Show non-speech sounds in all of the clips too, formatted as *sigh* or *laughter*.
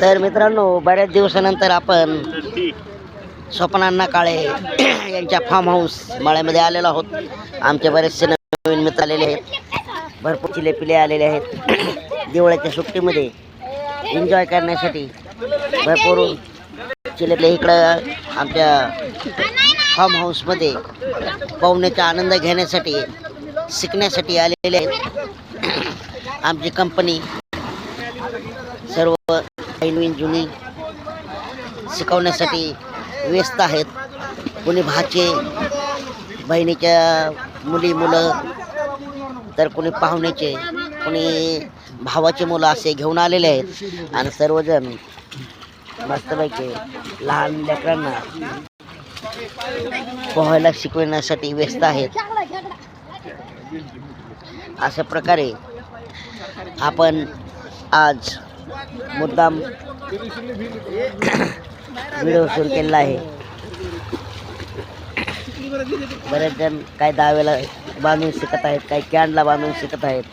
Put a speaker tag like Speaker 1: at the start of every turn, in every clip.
Speaker 1: तर मित्रांनो बऱ्याच दिवसानंतर आपण स्वप्नांना काळे यांच्या फार्म हाऊस माळ्यामध्ये आलेलो आहोत. आमचे बरेचसे नवीन मित्र आलेले आहेत. भरपूर चिले पिले आलेले आहेत. दिवाळीच्या सुट्टीमध्ये एन्जॉय करण्यासाठी भरपूर चिलेपिले इकडं आमच्या फार्म हाऊसमध्ये पाहुण्याचा आनंद घेण्यासाठी शिकण्यासाठी आलेले आहेत. आमची कंपनी सर्व नवीन जुनी शिकवण्यासाठी व्यस्त आहेत. कुणी भाचे बहिणीच्या मुली मुलं तर कुणी पाहुण्याचे कुणी भावाचे मुलं असे घेऊन आलेले आहेत. आणि सर्वजण मस्तपैकी लहान लेकरांना पोहायला शिकवण्यासाठी व्यस्त आहेत. अशा प्रकारे आपण आज मुद्दाम व्हिडिओ सुरू केलेला आहे. बरेच जण काही दहावेला बांधून शिकत आहेत काही कॅनला बांधून शिकत आहेत.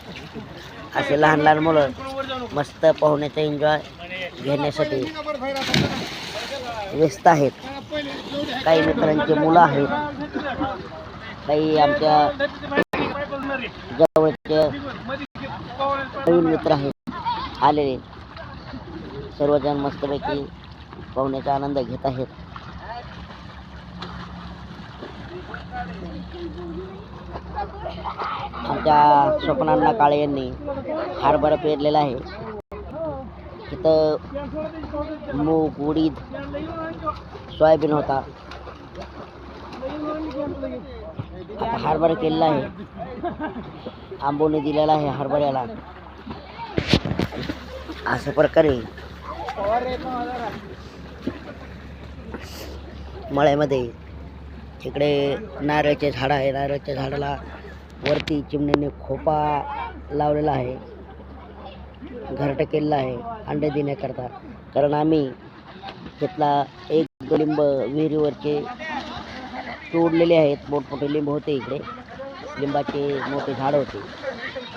Speaker 1: असे लहान लहान मुलं मस्त पाहुण्याचा एन्जॉय घेण्यासाठी व्यस्त आहेत. काही मित्रांचे मुलं आहेत. काही आमच्या जवळचे नवीन मित्र आहेत आलेले. सर्वजण मस्तपैकी पाहुण्याचा आनंद घेत आहेत. आमच्या स्वप्नांना काळे यांनी हरभरा पेरलेला आहे. तिथं मूग उडीद सोयाबीन होता. आता हरभरा केलेला आहे. आंबोने दिलेला आहे हरभऱ्याला. अशा प्रकारे मळ्यामध्ये इकडे नारळाचे झाडं आहे. नारळाच्या झाडाला वरती चिमणीने खोपा लावलेला आहे. घरट केलेला आहे. अंडे देण्याकरता. कारण आम्ही तिथला एक लिंब विहिरीवरचे तोडलेले आहेत. मोठमोठे लिंब होते इकडे. लिंबाचे मोठे झाड होते.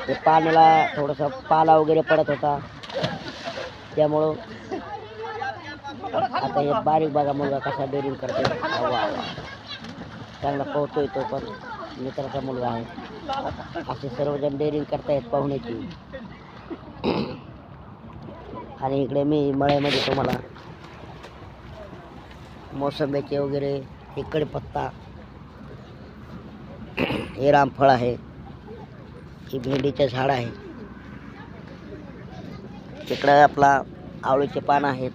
Speaker 1: ते पाण्याला थोडासा पाला वगैरे पडत होता. त्यामुळं आता हे बारीक बघा मुलगा कसा डेअरिंग करतो चांगला पोहतोय तो पण मित्राचा मुलगा आहे. असे सर्वजण डेअरिंग करतायत पाहुण्याची. आणि इकडे मी मळ्यामध्ये तुम्हाला मोसंब्याचे वगैरे इकडे पत्ता हे रामफळ आहे. ही भेंडीचं झाड आहे. तिकडं आपला आवळीचे पान आहेत.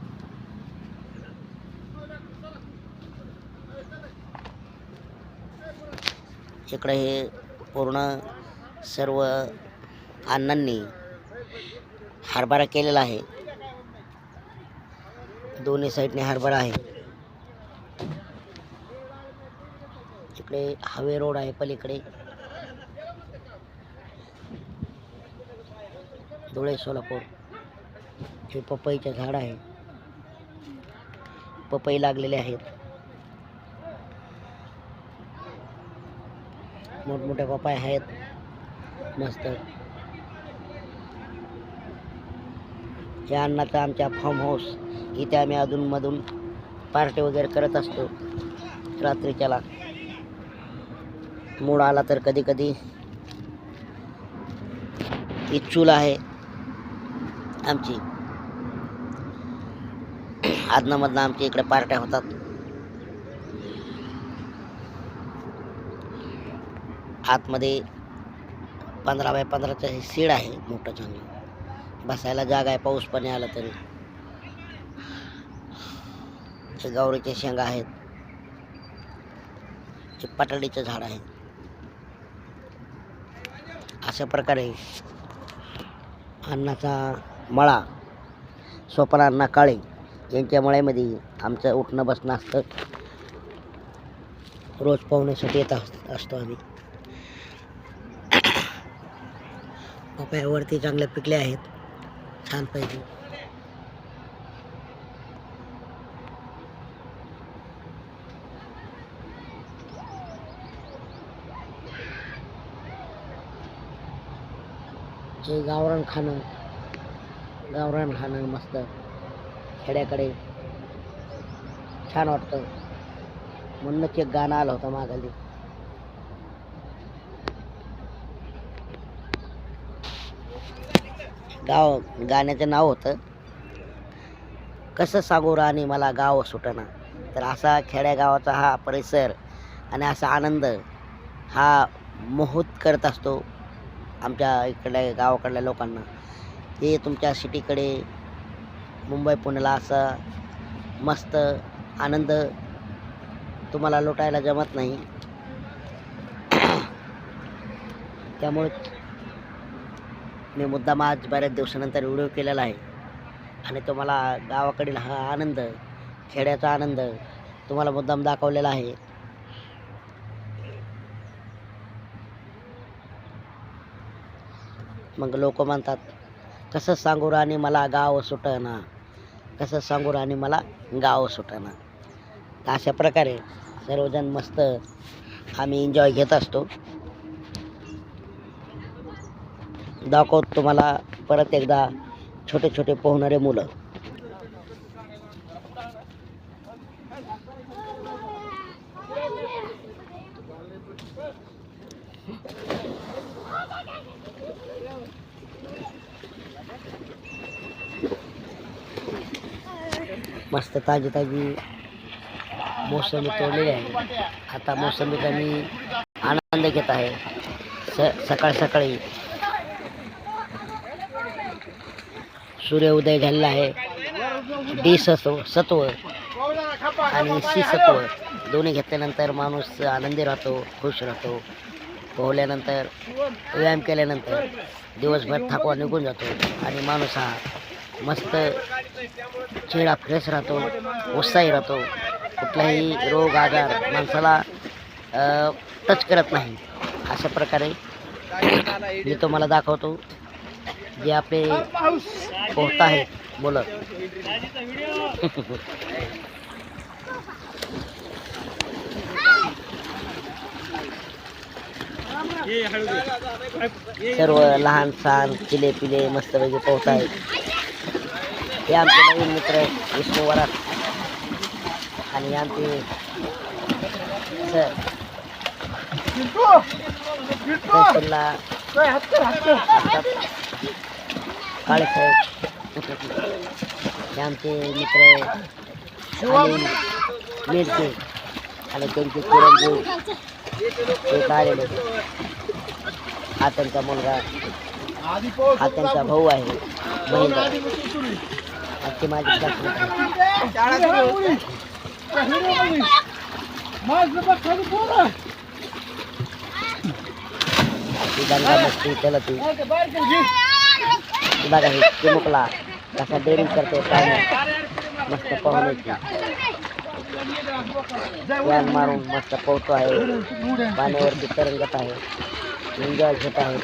Speaker 1: इकडं हे पूर्ण सर्व अण्णांनी हरभरा केलेला आहे. दोन्ही साईडने हरभरा आहे. इकडे हवे रोड आहे पलीकडे. धुळे सोलापूर. हे पपईचे झाड आहे. पपई लागलेले आहेत. मोठमोठ्या पपाय आहेत. मस्त. या अन्नाचं आमच्या फार्म हाऊस इथे आम्ही अधूनमधून पार्टी वगैरे करत असतो. रात्रीच्याला. मूड आला तर कधी कधी ही चूल आहे आमची. आदनामधनं आमच्या इकडे पार्ट्या होतात. आतमध्ये पंधरा बाय पंधराचं हे सीड आहे मोठं चांगलं बसायला जागा आहे पाऊस पाणी आला तरी. हे गौरीचे शेंगा आहेत. हे पटाडीचं झाड आहे. अशा प्रकारे अन्नाचा मळा स्वप्न अन्ना काळे यांच्या मळ्यामध्ये आमचं उठणं बसणं असतं. रोज पाहुण्यासाठी येत अस- असतो आम्ही. पपयावरती चांगले पिकले आहेत. छानपैकी हे गावरान खाणं गावरान खाणं मस्त. खेड्याकडे. छान वाटतं. म्हणूनच एक गाणं आलं होतं मागाली गाव गाण्याचं नाव होतं कसं सांगू राणी मला गाव सुटणं तर असा खेड्यागावाचा हा परिसर आणि असा आनंद हा मोहूत करत असतो आमच्या इकडल्या गावाकडल्या लोकांना. हे तुमच्या सिटीकडे मुंबई पुण्याला असा मस्त आनंद तुम्हाला लुटायला जमत नाही. *coughs* त्यामुळे मी मुद्दाम आज बऱ्याच दिवसानंतर व्हिडिओ केलेला आहे. आणि तुम्हाला गावाकडील हा आनंद खेड्याचा आनंद तुम्हाला मुद्दाम दाखवलेला आहे. मग लोक म्हणतात कसं सांगू राणी मला गाव सुटना. कसं सांगू आणि मला गाव सुटना तर अशा प्रकारे सर्वजण मस्त आम्ही एन्जॉय घेत असतो. दाखवत तुम्हाला परत एकदा छोटे छोटे पोहणारे मुलं. मस्त ताजी ताजी मोसंबी तोडलेली आहे. आता मोसंबीचा मी आनंद घेत आहे. स सकाळ सकाळी सूर्य उदय झालेला आहे. डी सत्व सत्व आणि सी सत्व दोन्ही घेतल्यानंतर माणूस आनंदी राहतो खुश राहतो. पोहल्यानंतर व्यायाम केल्यानंतर दिवसभर थकवा निघून जातो आणि माणूस हा मस्त चेहरा फ्रेश राहतो उत्साही राहतो. कुठलाही रोग आजार माणसाला टच करत नाही. अशा प्रकारे मी तुम्हाला दाखवतो जे आपले पोहत आहेत मुलं. सर्व लहान सहान पिले पिले मस्तपैकी पोहत आहेत. हे आमचे नवीन मित्र विष्णू वरात आणि आमचे सर. साहेब. हे आमचे मित्र मिरचे आणि त्यांचे चिरंजीव ते आलेले. हा त्यांचा मुलगा. हा त्यांचा भाऊ आहे महेंद्र आजची माझी ती दंगा मस्ती चलती बघा हे चिमुकला कसा डेअरिंग करतो काय नाही. मस्त पोहण्याची व्यान मारून मस्त पोहतो आहे. पाण्यावरती तरंगत आहे. एन्जॉय घेत आहे.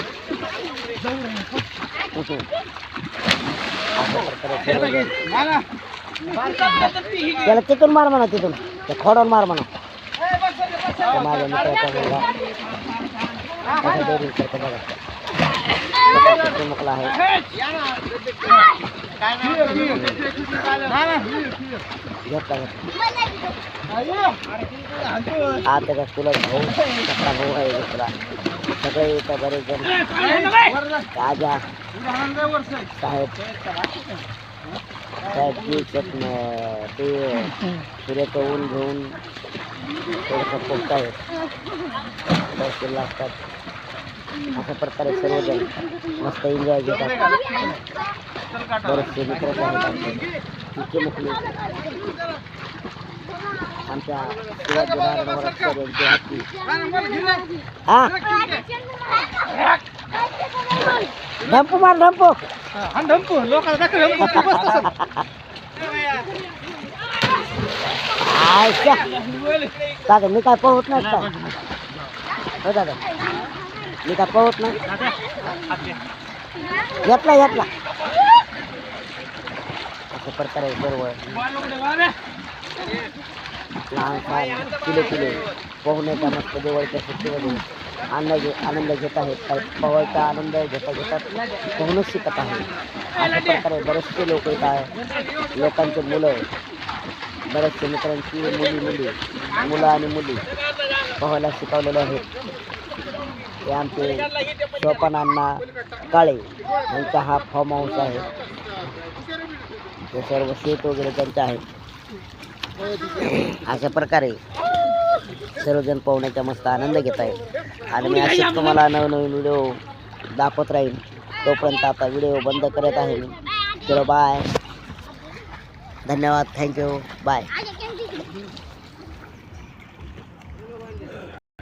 Speaker 1: त्याला तिथून मार म्हणा तिथून. त्या खोडून मार म्हणा. माझ्या मित्राचा मुलगा कसा डेअरिंग करतो बघा स्वतःचा आहे घेतला घेतला भाऊ भाऊ आहे दुसरा सगळे इथं बरेच जण राजा साहेब साहेब ते सूर्याचं ऊन घेऊन थोडंसं पोचत आहेत असतात अशा प्रकारे सर्वजण मस्त एन्जॉय घेतात बरेचसे मित्र आहेत आमचे तिचे मुकले आमच्या शिवाजी महाराजांवर सर यांची हाती हा ढंपू मार ढंपू आयच्या दादा मी काय पोहत नाही काय हो दादा मी काय पोहत नाही घेतला घेतला अशा प्रकारे सर्व लहान लहान किलो किलो पोहण्याच्या मस्त देवळच्या सुट्टीमध्ये आनंद घे आनंद घेत आहेत. काही पोहायचा आनंद घेता घेतात पोहणं शिकत आहे अशा प्रकारे बरेचसे लोक येत आहे लोकांचे मुलं बरेचसे मित्रांची मुली मुली मुलं आणि मुली पोहायला शिकवलेले आहेत. ते आमचे शोपनांना अण्णा काळे यांचा हा फार्म हाऊस आहे. ते सर्व शेत वगैरे त्यांचे आहे अशा प्रकारे सर्वजण पोहण्याचा मस्त आनंद घेत आहे आणि मी असेच तुम्हाला नवनवीन व्हिडिओ दाखवत राहील तोपर्यंत आता व्हिडिओ बंद करत आहे चलो बाय धन्यवाद. Thank you bye